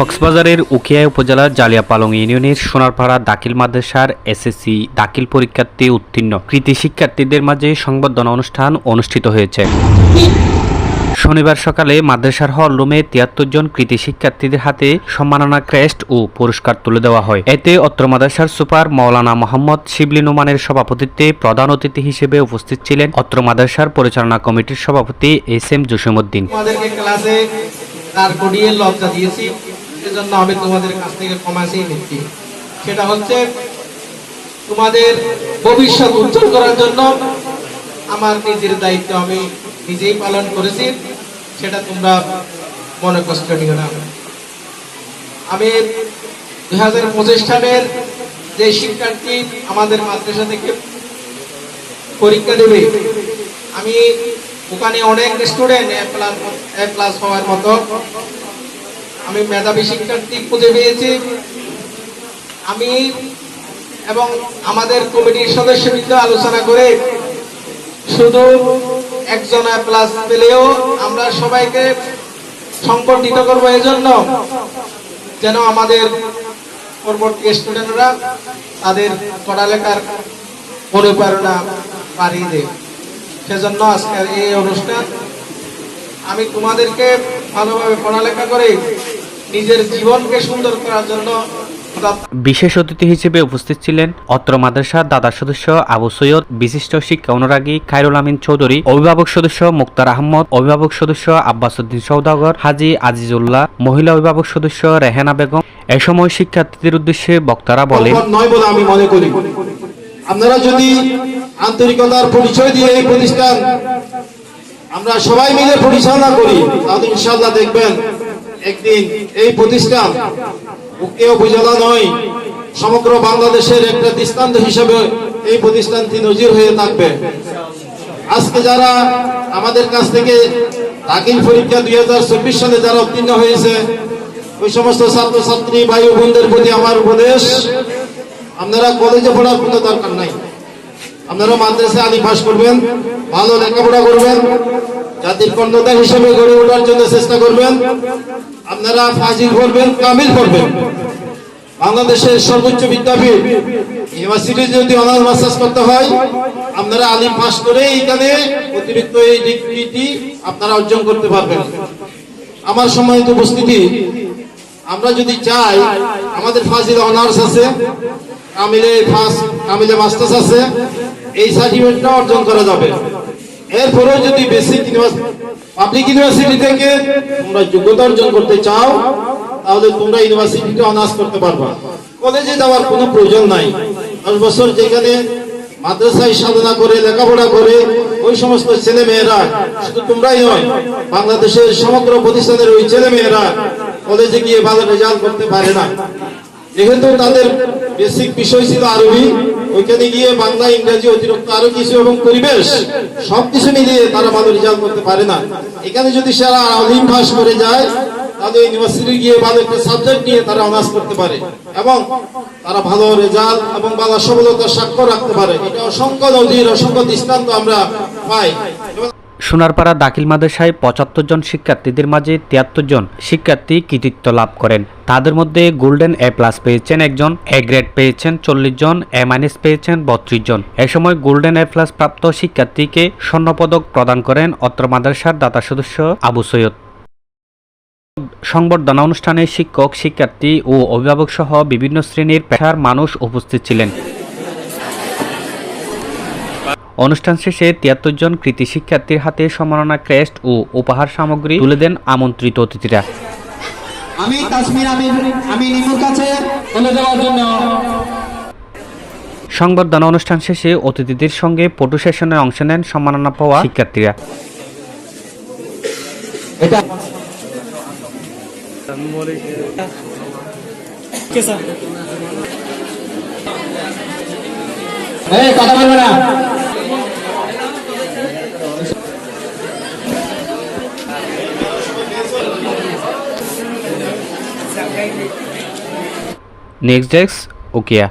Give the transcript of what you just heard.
কক্সবাজারের উখিয়া উপজেলার জালিয়াপালং ইউনিয়নের সোনারপাড়া দাখিল মাদ্রাসার এসএসসি দাখিল পরীক্ষার্থী উত্তীর্ণ কৃতি শিক্ষার্থীদের মাঝে সংবর্ধনা অনুষ্ঠান অনুষ্ঠিত হয়েছে। শনিবার সকালে মাদ্রাসার হল রুমে তিয়াত্তর জন কৃতি শিক্ষার্থীদের হাতে সম্মাননা ক্রেস্ট ও পুরস্কার তুলে দেওয়া হয়। এতে অত্র মাদ্রাসার সুপার মৌলানা মোহাম্মদ শিবলি নোমানের সভাপতিত্বে প্রধান অতিথি হিসেবে উপস্থিত ছিলেন অত্র মাদ্রাসার পরিচালনা কমিটির সভাপতি এস এম জসিমুদ্দিন তোমাদেরকে ক্লাসে করিয়ে লজ্জা দিয়েছি। সেজন্য আমি তোমাদের কাছ থেকে কমাসেই নিচ্ছি। সেটা হচ্ছে, তোমাদের ভবিষ্যৎ উজ্জ্বল করার জন্য আমার নিজের দায়িত্ব আমি নিজেই পালন করেছি, সেটা তোমরা মনে কষ্ট নিও না। আমি দুই হাজার পঁচিশ সালের যে শিক্ষার্থী আমাদের মাদ্রাসা থেকে পরীক্ষা দেবে, আমি ওখানে অনেক student A plus A plus হওয়ার মতো আমি মেধাবী শিক্ষার্থী খুঁজে পেয়েছি। আমি এবং আমাদের কমিটির সদস্যবৃন্দ আলোচনা করে শুধু একজন প্লাস পেলেও আমরা সবাইকে সংগঠিত করব এজন্য যেন আমাদের পরবর্তী স্টুডেন্টরা তাদের পড়ালেখার অনুপ্রেরণা বাড়িয়ে দেয়। সেজন্য আজকের এই অনুষ্ঠান, আমি তোমাদেরকে ভালোভাবে পড়ালেখা করে নিজের জীবনকে সুন্দর করার জন্য বিশেষ অতিথি হিসেবে উপস্থিত ছিলেন অত্র মাদ্রাসার দাদা সদস্য আবু সৈয়দ বিশিষ্ট শিক্ষা অনুরাগী খায়রুল আমিন চৌধুরী অভিভাবক সদস্য মুক্তার আহমদ অভিভাবক সদস্য আব্বাসুদ্দিন সৌদাগর হাজি আজিজুল্লাহ মহিলা অভিভাবক সদস্য রেহানা বেগম। এ সময় শিক্ষার্থীদের উদ্দেশ্যে বক্তারা বলেন নয় বলে আমি মনে করি। আপনারা যদি আন্তরিকতার পরিচয় দিয়ে এই প্রতিষ্ঠান আমরা সবাই মিলে পরিচালনা করি তাহলে ইনশাআল্লাহ দেখবেন একদিন এই প্রতিষ্ঠান উকে উপজেলা নয়, সমগ্র বাংলাদেশের একটা দৃষ্টান্ত হিসেবে এই প্রতিষ্ঠানটি নজির হয়ে থাকবে। আজকে যারা আমাদের কাছ থেকে দাখিল পরীক্ষা দু হাজার চব্বিশ সালে যারা উত্তীর্ণ হয়েছে, ওই সমস্ত ছাত্রছাত্রী ভাই বোনদের প্রতি আমার উপদেশ, আপনারা কলেজে পড়ার কোনো দরকার নাই। আপনারা মাদ্রাসা আলী পাস করবেন, ভালো লেখাপড়া করবেন, জাতির কর্ণধার হিসেবে গড়ে ওঠার জন্য চেষ্টা করবেন। আপনারা ফাজিল করবেন, কামিল করবেন। বাংলাদেশের সর্বোচ্চ বিদ্যাপীঠ, ইউনিভার্সিটি যদি অনার্স, মাস্টার্স করতে হয়, আপনারা আলিম পাস করে এখানে অতিরিক্ত এই ডিগ্রিটি আপনারা অর্জন করতে পারবেন। আমার সম্মানিত উপস্থিতি, আমরা যদি চাই আমাদের ফাজিল অনার্স আছে, কামিলে ফার্স্ট, কামিলে মাস্টার্স আছে, এই সার্টিফিকেটটা অর্জন করা যাবে। এরপরেও যদি বেসিক পাবলিক ইউনিভার্সিটি থেকে তোমরা যোগ্যতা অর্জন করতে চাও, তাহলে তোমরা ইউনিভার্সিটিতে অনার্স করতে পারবা। কলেজে যাওয়ার কোনো প্রয়োজন নাই। দশ বছর যেখানে মাদ্রাসায় সাধনা করে, লেখাপড়া করে, ওই সমস্ত ছেলে মেয়েরা শুধু তোমরাই নয়, বাংলাদেশের সমগ্র প্রতিষ্ঠানের ওই ছেলে মেয়েরা কলেজে গিয়ে ভালো রেজাল্ট করতে পারে না। যেহেতু তাদের বেসিক বিষয় ছিল আরবি। ওইখানে গিয়ে বাংলা, ইংরেজি, অতিরিক্ত আরও কিছু এবং পরিবেশ, সবকিছু মিলিয়ে তারা ভালো রেজাল্ট করতে পারে না। এখানে যদি সারা আলিম পাস করে যায়, তাহলে ইউনিভার্সিটি গিয়ে ভালো একটা সাবজেক্ট নিয়ে তারা অনার্স করতে পারে এবং তারা ভালো রেজাল্ট এবং ভালো সফলতার স্বাক্ষর রাখতে পারে। এটা অসংখ্য নদীর অসংখ্য দৃষ্টান্ত আমরা পাই। সোনারপাড়া দাখিল মাদ্রাসায় পঁচাত্তর জন শিক্ষার্থীদের মাঝে তিয়াত্তর জন শিক্ষার্থী কৃতিত্ব লাভ করেন। তাদের মধ্যে গোল্ডেন এ প্লাস পেয়েছেন একজন, এ গ্রেড পেয়েছেন চল্লিশ জন, এ মাইনাস পেয়েছেন বত্রিশ জন। এ সময় গোল্ডেন এ প্লাস প্রাপ্ত শিক্ষার্থীকে স্বর্ণপদক প্রদান করেন অত্র মাদ্রাসার দাতা সদস্য আবু সৈয়দ। সংবর্ধনা অনুষ্ঠানে শিক্ষক, শিক্ষার্থী ও অভিভাবক সহ বিভিন্ন শ্রেণির পেশার মানুষ উপস্থিত ছিলেন। অনুষ্ঠান শেষে তিয়াত্তর জন কৃতি শিক্ষার্থীর হাতে সম্মাননা ক্রেস্ট ও উপহার সামগ্রী তুলে দেন আমন্ত্রিত অতিথিরা। আমি কাশ্মীর আমি আমি নিমুর কাছে তুলে দেওয়ার জন্য। সংবর্ধনা অনুষ্ঠান শেষে অতিথিদের সঙ্গে ফটো সেশনে অংশ নেন সম্মাননা পাওয়া শিক্ষার্থীরা। কথা বলবে না। Next desk ওকিয়া